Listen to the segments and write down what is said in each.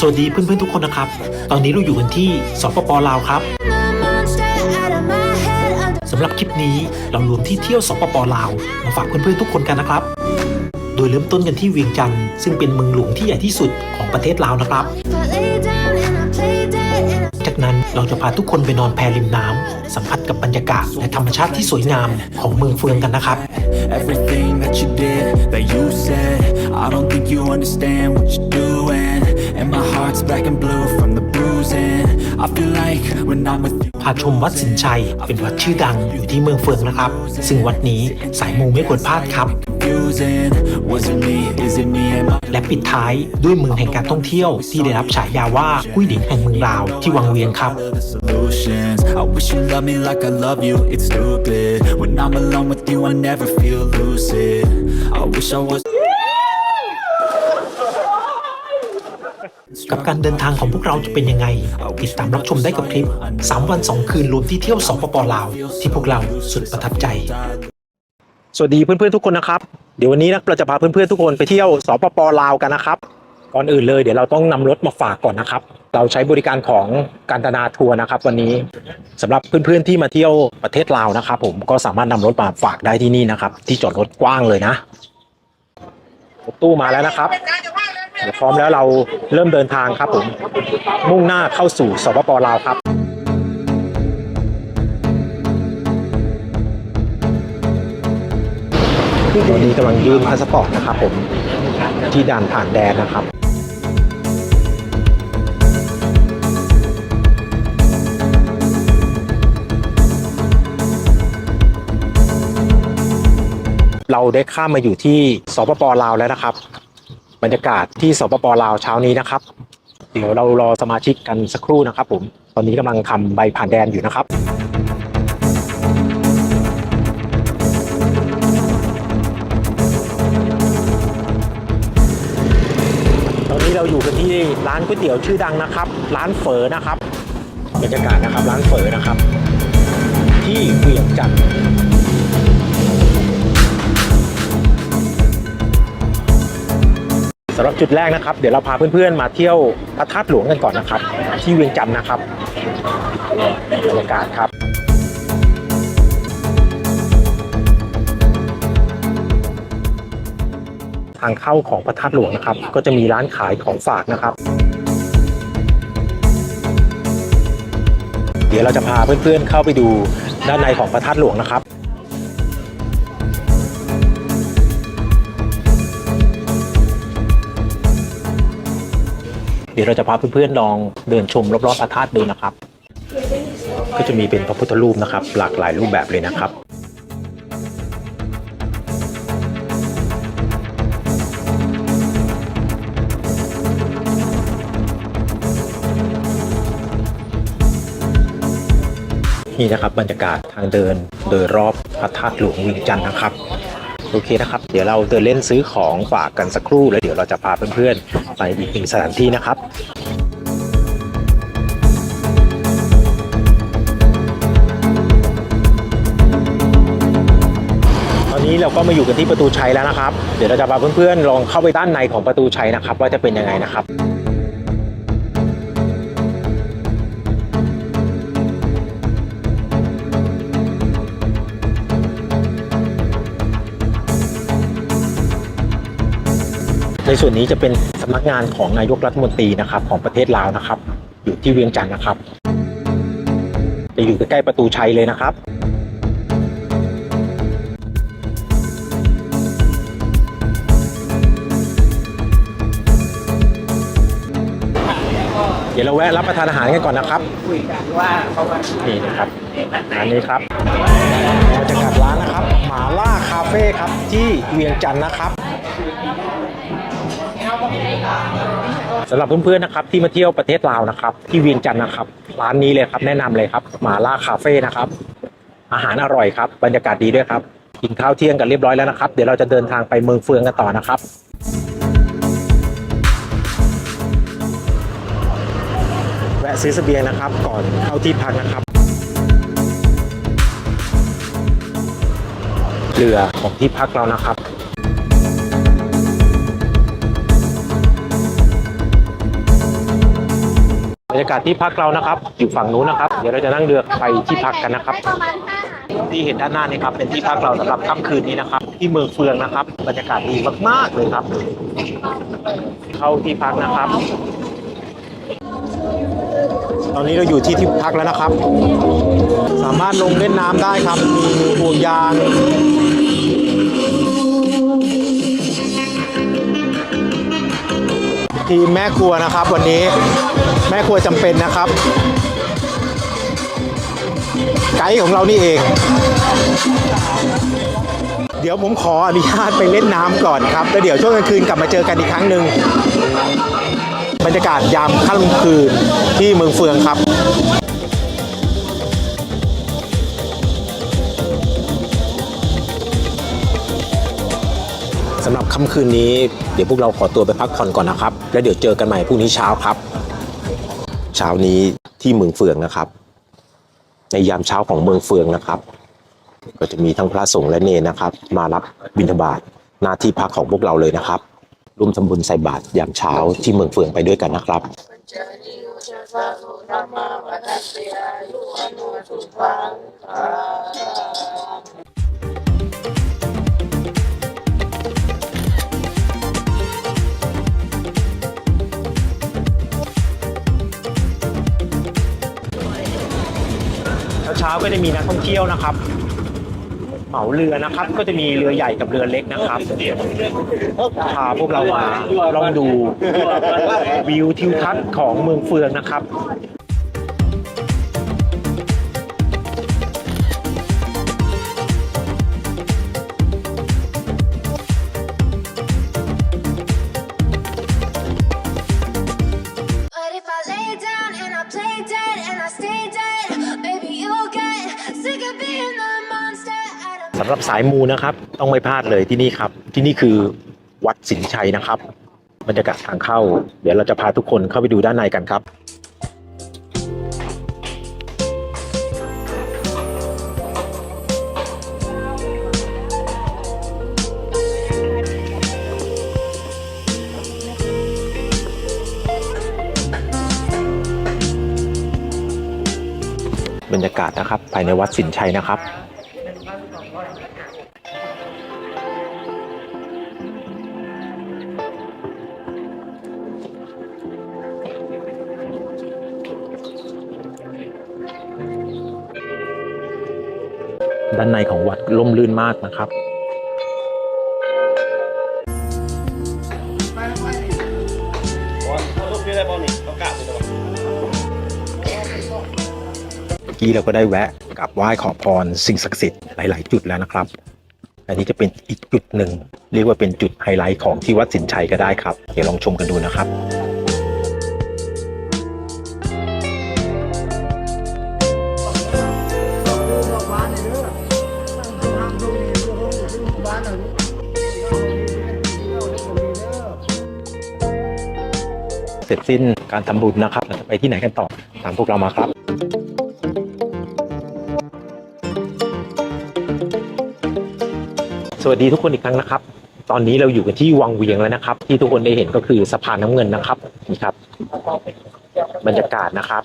สวัสดีเพื่อนๆทุกคนนะครับ ตอนนี้เราอยู่กันที่สปปลาวครับสำหรับคลิปนี้เรารวมที่เที่ยวสปปลาวมาฝากเพื่อนๆทุกคนกันนะครับ โดยเริ่มต้นกันที่เวียงจันทร์ซึ่งเป็นเมืองหลวงที่ใหญ่ที่สุดของประเทศลาวนะครับ จากนั้นเราจะพาทุกคนไปนอนแพริมน้ำสัมผัสกับบรรยากาศและธรรมชาติที่สวยงามของเมืองเฟืองกันนะครับ Everything that you did, that you said I don't think you understand what you're doing And my heart's black and blue from the bruising I feel like when I'm with you พาชมวัดสินชัย เป็นวัดชื่อดังอยู่ที่เมืองเฟืองนะครับ ซึ่งวัดนี้สายมูไม่ควรพลาดครับ confusing Was it me, is it me, am I และปิดท้ายด้วยเมืองแห่งการท่องเที่ยว ที่ได้รับฉายาว่ากุ้ยดินแห่งเมืองลาวที่วังเวียงครับ the solutions I wish you loved me like I love you, it's stupid When I'm alone with you I never feel lucid I wish I was กับการเดินทางของพวกเราจะเป็นยังไง ติดตามรับชมได้กับคลิป 3 วัน 2 คืนรวมที่เที่ยวสปปลาว ที่พวกเราสุดประทับใจ สวัสดีเพื่อนๆทุกคนนะครับ เดี๋ยววันนี้นะเราจะพาเพื่อนๆทุกคนไปเที่ยวสปปลาวกันนะครับ ก่อนอื่นเลยเดี๋ยวเราต้องนำรถมาฝากก่อนนะครับ เราใช้บริการของการตนาทัวร์นะครับ วันนี้สำหรับเพื่อนๆที่มาเที่ยวประเทศลาวนะครับผมก็สามารถนำรถมาฝากได้ที่นี่นะครับ ที่จอดรถกว้างเลยนะรถตู้มาแล้วนะครับ พร้อมแล้วเราเริ่มเดินทางครับผม มุ่งหน้าเข้าสู่สปปลาวครับตอนนี้กำลังยื่นพาสปอร์ตนะครับผมที่ด่านผ่านแดนนะครับเราได้ข้ามมาอยู่ที่สปปลาวแล้วนะครับ บรรยากาศที่สปปลาวเช้านี้นะครับ เดี๋ยวเรารอสมาชิกกันสักครู่นะครับผมตอนนี้กำลังทำใบผ่านแดนอยู่นะครับตอนนี้เราอยู่กันที่ร้านก๋วยเตี๋ยวชื่อดังนะครับ ร้านเฝอนะครับบรรยากาศนะครับ ร้านเฝอนะครับ ที่เวียงจันทร์ สำหรับจุดแรกนะครับ เดี๋ยวเราพาเพื่อนๆมาเที่ยวพระธาตุหลวงกันก่อนนะครับ ที่เวียงจันทร์นะครับบรรยากาศครับทางเข้าของพระธาตุหลวงนะครับ ก็จะมีร้านขายของฝากนะครับ เดี๋ยวเราจะพาเพื่อนๆเข้าไปดูด้านในของพระธาตุหลวงนะครับ เดี๋ยวเราจะพาเพื่อนๆลองเดินชมรอบๆพระธาตุดูนะครับ ก็จะมีเป็นพระพุทธรูปนะครับ หลากหลายรูปแบบเลยนะครับนี่นะครับบรรยากาศทางเดินโดยรอบพระธาตุหลวงวียงจันทร์นะครับ โอเคนะครับ เดี๋ยวเราเดินเล่นซื้อของฝากกันสักครู่แล้วเดี๋ยวเราจะพาเพื่อนๆ ไปอีกหนึ่งสถานที่นะครับตอนนี้เราก็มาอยู่กันที่ประตูชัยแล้วนะครับ เดี๋ยวเราจะพาเพื่อนๆ ลองเข้าไปด้านในของประตูชัยนะครับ ว่าจะเป็นยังไงนะครับ ในส่วนนี้จะเป็นสำนักงานของนายกรัฐมนตรีนะครับของประเทศลาวนะครับ อยู่ที่เวียงจันทร์นะครับ จะอยู่ใกล้ๆประตูชัยเลยนะครับเดี๋ยวเราแวะรับประทานอาหารกันก่อนนะครับนี่นะครับร้านนี้ครับบรรยากาศร้านนะครับ หมาล่าคาเฟ่ครับที่เวียงจันทร์นะครับ สำหรับเพื่อนๆนะครับที่มาเที่ยวประเทศลาวนะครับ ที่เวียงจันทร์นะครับ ร้านนี้เลยครับแนะนำเลยครับหมาล่าคาเฟ่นะครับ อาหารอร่อยครับบรรยากาศดีด้วยครับกินข้าวเที่ยงกันเรียบร้อยแล้วนะครับ เดี๋ยวเราจะเดินทางไปเมืองเฟืองกันต่อนะครับแวะซื้อเสบียงนะครับ ก่อนเข้าที่พักนะครับ เรือของที่พักเรานะครับ รรยากาศที่พักเรานะครับ อยู่ฝั่งนู้นนะครับ เดี๋ยวเราจะนั่งเรือไปที่พักกันนะครับ ที่เห็นด้านหน้านี่ครับ เป็นที่พักเราสำหรับค่ำคืนนี้นะครับ ที่เมืองเฟืองนะครับ บรรยากาศดีมากๆเลยครับ เข้าที่พักนะครับ ตอนนี้เราอยู่ที่ที่พักแล้วนะครับ สามารถลงเล่นน้ำได้ครับ มีห่วงยาง ทีมแม่ครัวนะครับวันนี้แม่ครัวจำเป็นนะครับ ไกด์ของเรานี่เอง เดี๋ยวผมขออนุญาตไปเล่นน้ำก่อนครับแล้วเดี๋ยวช่วงกลางคืนกลับมาเจอกันอีกครั้งหนึ่งบรรยากาศยามค่ำคืนที่เมืองเฟืองครับ ค่ำคืนนี้เดี๋ยวพวกเราขอตัวไปพักผ่อนก่อนนะครับ แล้วเดี๋ยวเจอกันใหม่พรุ่งนี้เช้าครับ เช้านี้ที่เมืองเฟืองนะครับ ในยามเช้าของเมืองเฟืองนะครับ ก็จะมีทั้งพระสงฆ์และเนรนะครับ มารับบิณฑบาตหน้าที่พักของพวกเราเลยนะครับร่วมทำบุญใส่บาตรยามเช้าที่เมืองเฟืองไปด้วยกันนะครับเช้าก็จะมีนักท่องเที่ยวนะครับ เหมาเรือนะครับ ก็จะมีเรือใหญ่กับเรือเล็กนะครับพาพวกเรามาลองดูวิวทิวทัศน์ของเมืองเฟืองนะครับำหรับสายมูนะครับ ต้องไม่พลาดเลยที่นี่ครับ ที่นี่คือวัดสินชัยนะครับบรรยากาศทางเข้า เดี๋ยวเราจะพาทุกคนเข้าไปดูด้านในกันครับบรรยากาศนะครับ ภายในวัดสินชัยนะครับ ด้านในของวัดร่มรื่นมากนะครับเมื่อกี้เราก็ได้แวะกราบไหว้ขอพรสิ่งศักดิ์สิทธิ์หลาย ๆ จุดแล้วนะครับ อันนี้จะเป็นอีกจุดหนึ่ง เรียกว่าเป็นจุดไฮไลท์ของที่วัดสินชัยก็ได้ครับ เดี๋ยวลองชมกันดูนะครับ เสร็จสิ้นการทำบุญนะครับ เราจะไปที่ไหนกันต่อตามพวกเรามาครับสวัสดีทุกคนอีกครั้งนะครับ ตอนนี้เราอยู่กันที่วังเวียงแล้วนะครับ ที่ทุกคนได้เห็นก็คือสะพานน้ำเงินนะครับนี่ครับ บรรยากาศนะครับ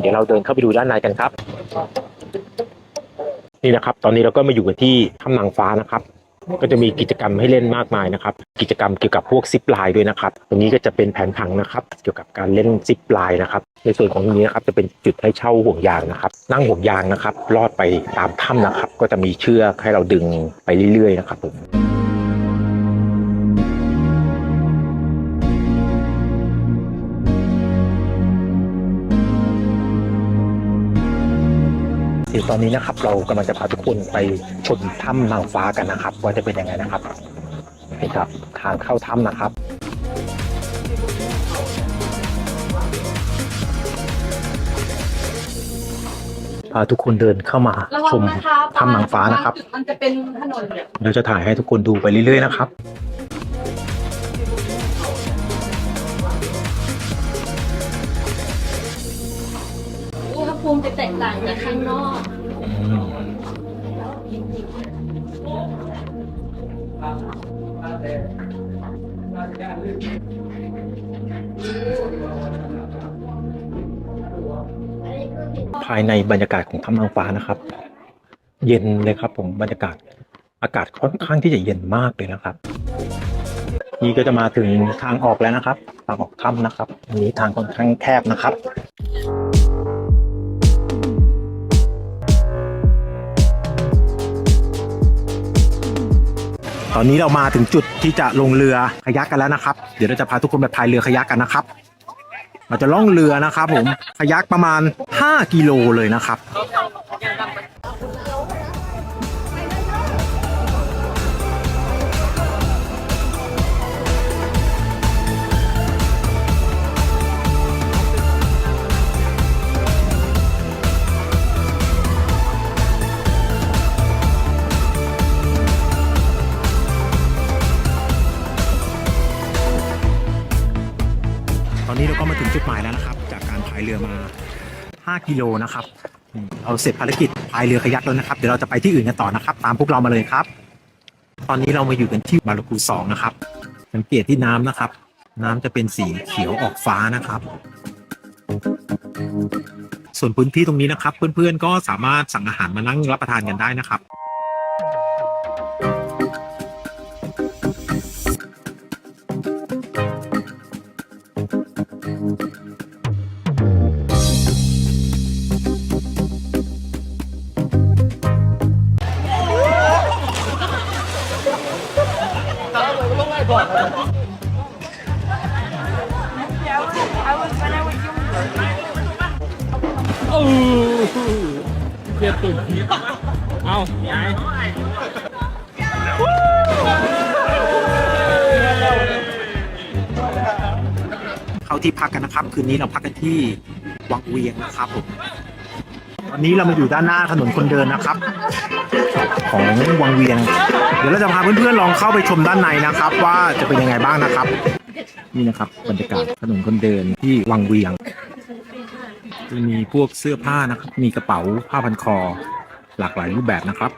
เดี๋ยวเราเดินเข้าไปดูด้านในกันครับ นี่นะครับ ตอนนี้เราก็มาอยู่กันที่ถ้ำนางฟ้านะครับ ก็จะมีกิจกรรมให้เล่นมากมายนะครับ กิจกรรมเกี่ยวกับพวกซิปไลน์ด้วยนะครับ ตรงนี้ก็จะเป็นแผนผังนะครับ เกี่ยวกับการเล่นซิปไลน์นะครับ ในส่วนของตรงนี้นะครับจะเป็นจุดให้เช่าห่วงยางนะครับ นั่งห่วงยางนะครับ ลอดไปตามถ้ำนะครับ ก็จะมีเชือกให้เราดึงไปเรื่อยๆนะครับผม ดี๋ยวตอนนี้นะครับ เรากำลังจะพาทุกคนไปชมถ้ำนางฟ้ากันนะครับ ว่าจะเป็นยังไงนะครับนี่ครับทางเข้าถ้ำนะครับพาทุกคนเดินเข้ามาระวัชงมนะคะถ้ำนางฟ้านะครับ มันจะเป็นถนนเราจะถ่ายให้ทุกคนดูไปเรื่อยๆนะครับ จะแตกต่างจากข้างนอกภายในบรรยากาศของถ้ำนางฟ้านะครับ เย็นเลยครับ ผมบรรยากาศอากาศค่อนข้างที่จะเย็นมากเลยนะครับ นี่ก็จะมาถึงทางออกแล้วนะครับ ทางออกถ้ำนะครับอันนี้ทางค่อนข้างแคบนะครับ ตอนนี้เรามาถึงจุดที่จะลงเรือคายักกันแล้วนะครับ เดี๋ยวเราจะพาทุกคนไปพายเรือคายักกันนะครับ เราจะล่องเรือนะครับผมคายักประมาณ 5 กิโลเลยนะครับ อนนี้เราก็มาถึงจุดหมายแล้วนะครับ จากการพายเรือมา 5 กิโลนะครับเราเสร็จภารกิจพายเรือคายักแล้วนะครับ เดี๋ยวเราจะไปที่อื่นกันต่อนะครับ ตามพวกเรามาเลยครับ ตอนนี้เรามาอยู่กันที่บาราคูสองนะครับ สังเกตที่น้ำนะครับ น้ำจะเป็นสีเขียวออกฟ้านะครับ ส่วนพื้นที่ตรงนี้นะครับ เพื่อนๆก็สามารถสั่งอาหารมานั่งรับประทานกันได้นะครับ เข้าที่พักกันนะครับ คืนนี้เราพักกันที่วังเวียงนะครับผมตอนนี้เรามาอยู่ด้านหน้าถนนคนเดินนะครับ ของวังเวียง เดี๋ยวเราจะพาเพื่อนๆลองเข้าไปชมด้านในนะครับ ว่าจะเป็นยังไงบ้างนะครับ นี่นะครับบรรยากาศถนนคนเดินที่วังเวียงจะมีพวกเสื้อผ้านะครับ มีกระเป๋าผ้าพันคอ หลากหลายรูปแบบนะครับ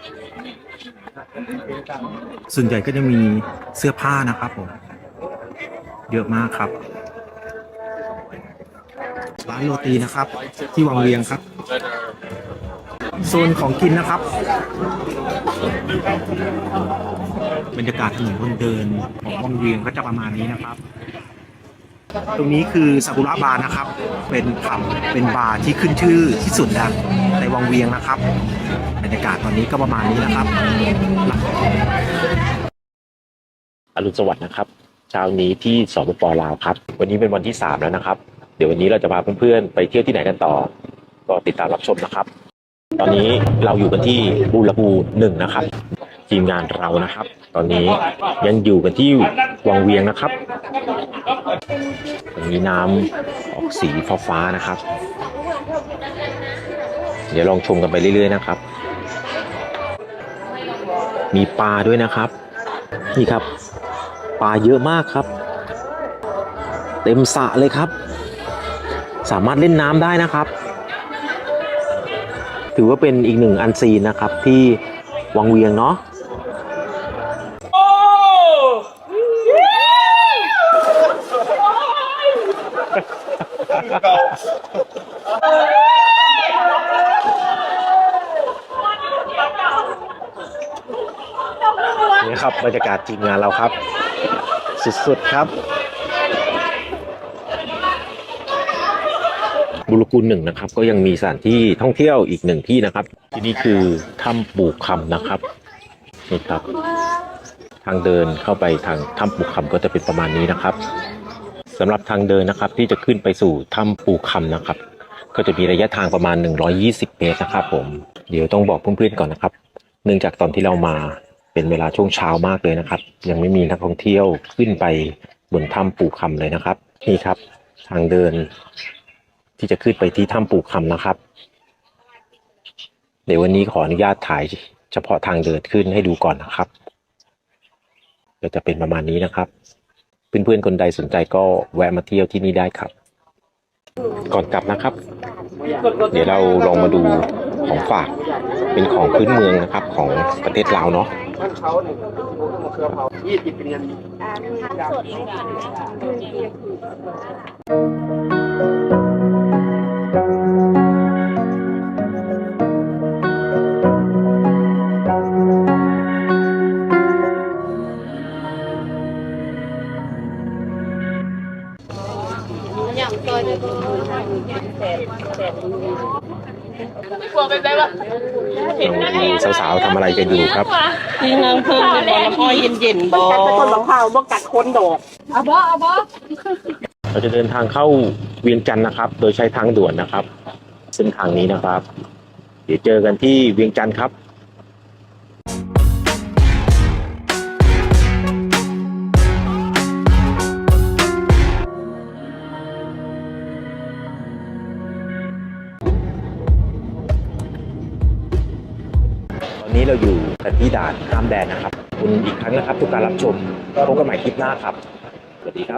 ส่วนใหญ่ก็จะมีเสื้อผ้านะครับผม เยอะมากครับานโรตีนะครับ ที่วังเวียงครับ โซนของกินนะครับ บรรยากาศถนนคนเดินของวังเวียงก็จะประมาณนี้นะครับ ตรงนี้คือซากุระบาร์นะครับ เป็นผับเป็นบาร์ที่ขึ้นชื่อที่สุดนะในวังเวียงนะครับ บรรยากาศตอนนี้ก็ประมาณนี้นะครับอรุณสวัสดิ์นะครับเช้านี้ที่สปปลาวครับ วันนี้เป็นวันที่ 3 แล้วนะครับ เดี๋ยววันนี้เราจะพาเพื่อนๆไปเที่ยวที่ไหนกันต่อ ก็ติดตามรับชมนะครับ ตอนนี้เราอยู่กันที่บูรบูหนึ่งนะครับ ทีมงานเรานะครับ ตอนนี้ยังอยู่กันที่วังเวียงนะครับตรงนี้น้ำออกสีฟ้าๆนะครับ เดี๋ยวลองชมกันไปเรื่อยๆนะครับ มีปลาด้วยนะครับ นี่ครับปลาเยอะมากครับ เต็มสระเลยครับ สามารถเล่นน้ำได้นะครับ ถือว่าเป็นอีกหนึ่งอันซีนนะครับที่วังเวียงเนาะนี่ครับบรรยากาศทีมงานเราครับ สุดๆครับ บุรกูลหนึ่งนะครับ ก็ยังมีสถานที่ท่องเที่ยวอีกหนึ่งที่นะครับ ที่นี่คือถ้ำปูคำนะครับนี่ครับ ทางเดินเข้าไปทางถ้ำปูคำก็จะเป็นประมาณนี้นะครับสำหรับทางเดินนะครับที่จะขึ้นไปสู่ถ้ำปูคำนะครับ ก็จะมีระยะทางประมาณ 120 เมตรนะครับผมเดี๋ยวต้องบอกเพื่อนๆก่อนนะครับ เนื่องจากตอนที่เรามาเป็นเวลาช่วงเช้ามากเลยนะครับ ยังไม่มีนักท่องเที่ยวขึ้นไปบนถ้ำปูคำเลยนะครับนี่ครับ ทางเดิน ที่จะขึ้นไปที่ถ้ำปูคำนะครับ เดี๋ยววันนี้ขออนุญาตถ่ายเฉพาะทางเดินขึ้นให้ดูก่อนนะครับ ก็จะเป็นประมาณนี้นะครับ เพื่อนๆคนใดสนใจก็แวะมาเที่ยวที่นี่ได้ครับ ก่อนกลับนะครับ เดี๋ยวเราลองมาดูของฝากเป็นของพื้นเมืองนะครับของประเทศลาวเนาะเสาวๆทำอะไรกันอยู่ครับที่นางเพิ่มเป็นบอลพ่อเย็นเย็นๆบอกัดต้นมะพร้าวบ่กัดคนดอกเอาบ่เอาบ่เราจะเดินทางเข้าเวียงจันทร์นะครับ โดยใช้ทางด่วนนะครับ เส้นทางนี้นะครับ เดี๋ยวเจอกันที่เวียงจันทร์ครับ นี้เราอยู่แต่ที่ด่านข้ามแดนนะครับขอบคุณอีกครั้งนะครับทุกการรับชมพบกันใหม่คลิปหน้าครับสวัสดีครับ